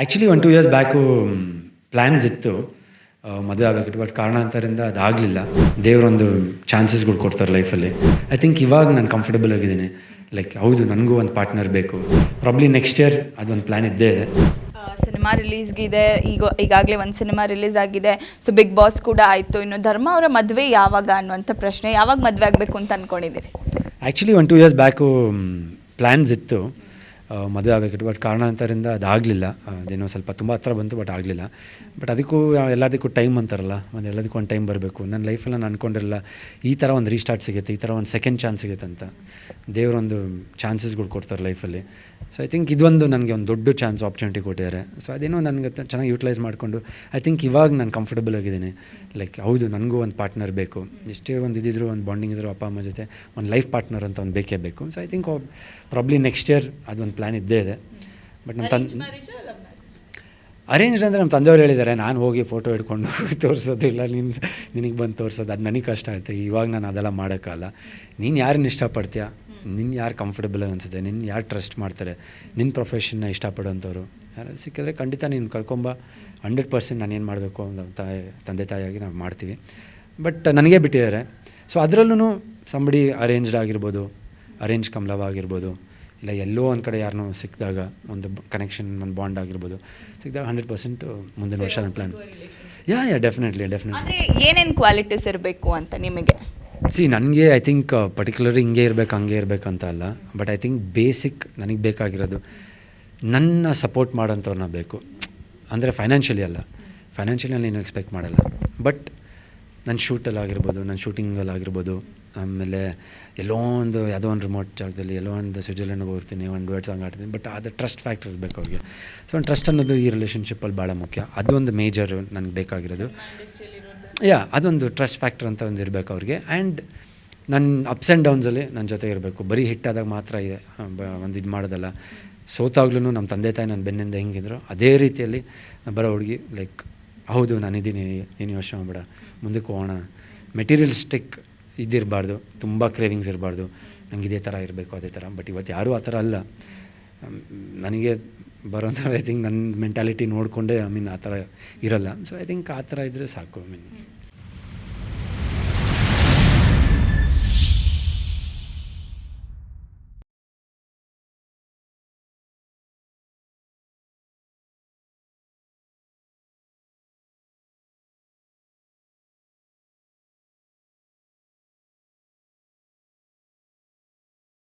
Actually one two years back plans ಇತ್ತು. ಮದುವೆ ಆಗಬೇಕಿತ್ತು. ಬಟ್ ಕಾರಣಾಂತರದಿಂದ ಅದಾಗಲಿಲ್ಲ. ದೇವರೊಂದು ಚಾನ್ಸಸ್ಗಳು ಕೊಡ್ತಾರೆ ಲೈಫಲ್ಲಿ ಐ ಥಿಂಕ್ ಇವಾಗ ನಾನು ಕಂಫರ್ಟಬಲ್ ಆಗಿದ್ದೀನಿ. ಲೈಕ್ ಹೌದು ನನಗೂ ಒಂದು ಪಾರ್ಟ್ನರ್ ಬೇಕು. ಪ್ರಾಬ್ಲಿ ನೆಕ್ಸ್ಟ್ ಇಯರ್ ಅದೊಂದು ಪ್ಲ್ಯಾನ್ ಇದ್ದೇ ಇದೆ. ಸಿನಿಮಾ ರಿಲೀಸ್ಗಿದೆ ಈಗ ಈಗಾಗಲೇ ಒಂದು ಸಿನಿಮಾ ರಿಲೀಸ್ ಆಗಿದೆ. ಸೊ ಬಿಗ್ ಬಾಸ್ ಕೂಡ ಆಯಿತು. ಇನ್ನು ಧರ್ಮ ಅವರ ಮದುವೆ ಯಾವಾಗ ಅನ್ನುವಂಥ ಪ್ರಶ್ನೆ ಯಾವಾಗ ಮದುವೆ ಆಗಬೇಕು ಅಂತ ಅಂದ್ಕೊಂಡಿದ್ದೀರಿ actually one two years back plans ಇತ್ತು. ಮದುವೆ ಆಗಬೇಕಿತ್ತು. ಬಟ್ ಕಾರಣಾಂತರಿಂದ ಅದಾಗಲಿಲ್ಲ. ಅದೇನೋ ಸ್ವಲ್ಪ ತುಂಬ ಹತ್ರ ಬಂತು ಬಟ್ ಆಗಲಿಲ್ಲ. ಬಟ್ ಅದಕ್ಕೂ ಎಲ್ಲದಕ್ಕೂ ಟೈಮ್ ಅಂತಾರಲ್ಲ. ಒಂದು ಎಲ್ಲದಕ್ಕೂ ಒಂದು ಟೈಮ್ ಬರಬೇಕು. ನನ್ನ ಲೈಫಲ್ಲಿ ನಾನು ಅಂದ್ಕೊಂಡಿರಲ್ಲ ಈ ಥರ ಒಂದು ರೀಸ್ಟಾರ್ಟ್ ಸಿಗುತ್ತೆ, ಈ ಥರ ಒಂದು ಸೆಕೆಂಡ್ ಚಾನ್ಸ್ ಸಿಗುತ್ತೆ ಅಂತ. ದೇವರೊಂದು ಚಾನ್ಸಸ್ಗಳು ಕೊಡ್ತಾರೆ ಲೈಫಲ್ಲಿ ಸೊ ಐ ಥಿಂಕ್ ಇದೊಂದು ನನಗೆ ಒಂದು ದೊಡ್ಡ ಚಾನ್ಸ್ ಆಪರ್ಚುನಿಟಿ ಕೊಟ್ಟಿದ್ದಾರೆ. ಸೊ ಅದೇನೋ ನನಗೆ ಚೆನ್ನಾಗಿ ಯೂಟಿಲೈಸ್ ಮಾಡಿಕೊಂಡು ಐ ಥಿಂಕ್ ಇವಾಗ ನಾನು ಕಂಫರ್ಟಬಲ್ ಆಗಿದ್ದೀನಿ. ಲೈಕ್ ಹೌದು, ನನಗೂ ಒಂದು ಪಾರ್ಟ್ನರ್ ಬೇಕು. ಎಷ್ಟೇ ಒಂದು ಇದ್ದಿದ್ರು ಒಂದು ಬಾಂಡಿಂಗ್ ಇದ್ದರೂ ಅಪ್ಪ, ಅಮ್ಮ ಜೊತೆ ಒಂದು ಲೈಫ್ ಪಾರ್ಟ್ನರ್ ಅಂತ ಒಂದು ಬೇಕೇ ಬೇಕು. So I think probably next year ಅದೊಂದು ಪ್ಲ್ಯಾನ್ ಇದ್ದೇ ಇದೆ. ಬಟ್ ನಮ್ಮ ತನ್ ಅರೇಂಜ್ ಅಂದರೆ ನಮ್ಮ ತಂದೆಯವ್ರು ಹೇಳಿದ್ದಾರೆ ನಾನು ಹೋಗಿ ಫೋಟೋ ಹಿಡ್ಕೊಂಡು ತೋರಿಸೋದು ಇಲ್ಲ ನಿನ್ನ ನಿನಗೆ ಬಂದು ತೋರಿಸೋದು ಅದು ನನಗೆ ಕಷ್ಟ ಆಯಿತು ಇವಾಗ ನಾನು ಅದೆಲ್ಲ ಮಾಡೋಕ್ಕಲ್ಲ ನೀನು ಯಾರನ್ನ ಇಷ್ಟಪಡ್ತೀಯ? ನಿನ್ನ ಯಾರು ಕಂಫರ್ಟಬಲ್ ಅನಿಸುತ್ತೆ? ನಿನ್ನ ಯಾರು ಟ್ರಸ್ಟ್ ಮಾಡ್ತಾರೆ? ನಿನ್ನ ಪ್ರೊಫೆಷನ್ನ ಇಷ್ಟಪಡೋಂಥವ್ರು? ಯಾರು ಸಿಕ್ಕಿದ್ರೆ ಖಂಡಿತ ನೀನು ಕರ್ಕೊಂಬ. ಹಂಡ್ರೆಡ್ ಪರ್ಸೆಂಟ್ ನಾನು ಏನು ಮಾಡಬೇಕು ಅಂತ ತಾಯಿ ತಂದೆ ತಾಯಿಯಾಗಿ ನಾವು ಮಾಡ್ತೀವಿ. ಬಟ್ ನನಗೆ ಬಿಟ್ಟಿದ್ದಾರೆ. ಸೊ ಅದರಲ್ಲೂ ಸಂಬಡಿ ಅರೇಂಜ್ಡ್ ಆಗಿರ್ಬೋದು ಅರೇಂಜ್ ಕಮಲವ ಆಗಿರ್ಬೋದು ಇಲ್ಲ ಎಲ್ಲೋ ಒಂದು ಕಡೆ ಯಾರನ್ನೂ ಸಿಕ್ಕಿದಾಗ ಒಂದು ಕನೆಕ್ಷನ್ ಒಂದು ಬಾಂಡ್ ಆಗಿರ್ಬೋದು. ಸಿಕ್ಕಿದಾಗ ಹಂಡ್ರೆಡ್ ಪರ್ಸೆಂಟ್ ಮುಂದಿನ ವರ್ಷ ನನ್ನ plan yeah yeah definitely definitely ಏನೇನು ಕ್ವಾಲಿಟೀಸ್ ಇರಬೇಕು ಅಂತ ನಿಮಗೆ? ಸಿ ನನಗೆ ಐ ಥಿಂಕ್ ಪರ್ಟಿಕ್ಯುಲರ್ ಹಿಂಗೆ ಇರಬೇಕು ಹಂಗೆ ಇರಬೇಕು ಅಂತ ಅಲ್ಲ. ಬಟ್ ಐ ಥಿಂಕ್ ಬೇಸಿಕ್ ನನಗೆ ಬೇಕಾಗಿರೋದು ನನ್ನ ಸಪೋರ್ಟ್ ಮಾಡೋಂಥವ್ರನ್ನ ಬೇಕು. ಅಂದರೆ ಫೈನಾನ್ಷಿಯಲಿ ಅಲ್ಲ. ಫೈನಾನ್ಷಿಯಲಿ ನಾನು ಎಕ್ಸ್ಪೆಕ್ಟ್ ಮಾಡಲ್ಲ. ಬಟ್ ನನ್ನ ಶೂಟಲ್ಲಾಗಿರ್ಬೋದು ನನ್ನ ಶೂಟಿಂಗಲ್ಲಿ ಆಗಿರ್ಬೋದು ಆಮೇಲೆ ಎಲ್ಲೋ ಒಂದು ಯಾವುದೋ ಒಂದು ರಿಮೋಟ್ ಜಾಗದಲ್ಲಿ ಎಲ್ಲೋ ಒಂದು ಸ್ವಿಟ್ಜರ್ಲೆಂಡ್ಗೆ ಹೋಗ್ತೀನಿ ಒಂದು ಡ್ವೇಟ್ ಸಾಂಗ್ ಆಡ್ತೀನಿ ಬಟ್ ಅದು ಟ್ರಸ್ಟ್ ಫ್ಯಾಕ್ಟರ್ ಇರಬೇಕು ಅವ್ರಿಗೆ. ಸೊ ಒಂದು ಟ್ರಸ್ಟ್ ಅನ್ನೋದು ಈ ರಿಲೇಷನ್ಶಿಪ್ಪಲ್ಲಿ ಭಾಳ ಮುಖ್ಯ. ಅದೊಂದು ಮೇಜರ್ ನನಗೆ ಬೇಕಾಗಿರೋದು. ಯಾ ಅದೊಂದು ಟ್ರಸ್ಟ್ ಫ್ಯಾಕ್ಟರ್ ಅಂತ ಒಂದು ಇರಬೇಕು ಅವ್ರಿಗೆ. ಆ್ಯಂಡ್ ನನ್ನ ಅಪ್ಸ್ ಆ್ಯಂಡ್ ಡೌನ್ಸಲ್ಲಿ ನನ್ನ ಜೊತೆ ಇರಬೇಕು. ಬರೀ ಹಿಟ್ಟಾದಾಗ ಮಾತ್ರ ಇದೆ. ಬ- ಒಂದು ಇದು ಮಾಡೋದಲ್ಲ. ಸೋತಾಗ್ಲೂ ನಮ್ಮ ತಂದೆ ತಾಯಿ ನನ್ನ ಬೆನ್ನಿಂದ ಹೆಂಗಿದ್ರು ಅದೇ ರೀತಿಯಲ್ಲಿ ಬರೋ ಹುಡುಗಿ ಲೈಕ್ ಹೌದು ನಾನಿದ್ದೀನಿ ಏನು ಯೋಚನೆ ಮಾಡಬೇಡ ಮುಂದಕ್ಕೆ ಹೋಗೋಣ. ಮೆಟೀರಿಯಲಿಸ್ಟಿಕ್ ಇದಿರಬಾರ್ದು, ತುಂಬ ಕ್ರೇವಿಂಗ್ಸ್ ಇರಬಾರ್ದು. ನಂಗೆ ಇದೇ ಥರ ಇರಬೇಕು, ಅದೇ ಥರ ಬಟ್ ಇವತ್ತು ಯಾರೂ ಆ ಥರ ಅಲ್ಲ. ನನಗೆ ಬರೋಂಥ ಐ ಥಿಂಕ್ ನನ್ನ ಮೆಂಟಾಲಿಟಿ ನೋಡಿಕೊಂಡೇ ಐ ಮೀನ್ ಆ ಥರ ಇರಲ್ಲ. ಸೊ ಐ ಥಿಂಕ್ ಆ ಥರ ಇದ್ದರೆ ಸಾಕು ಐ ಮೀನ್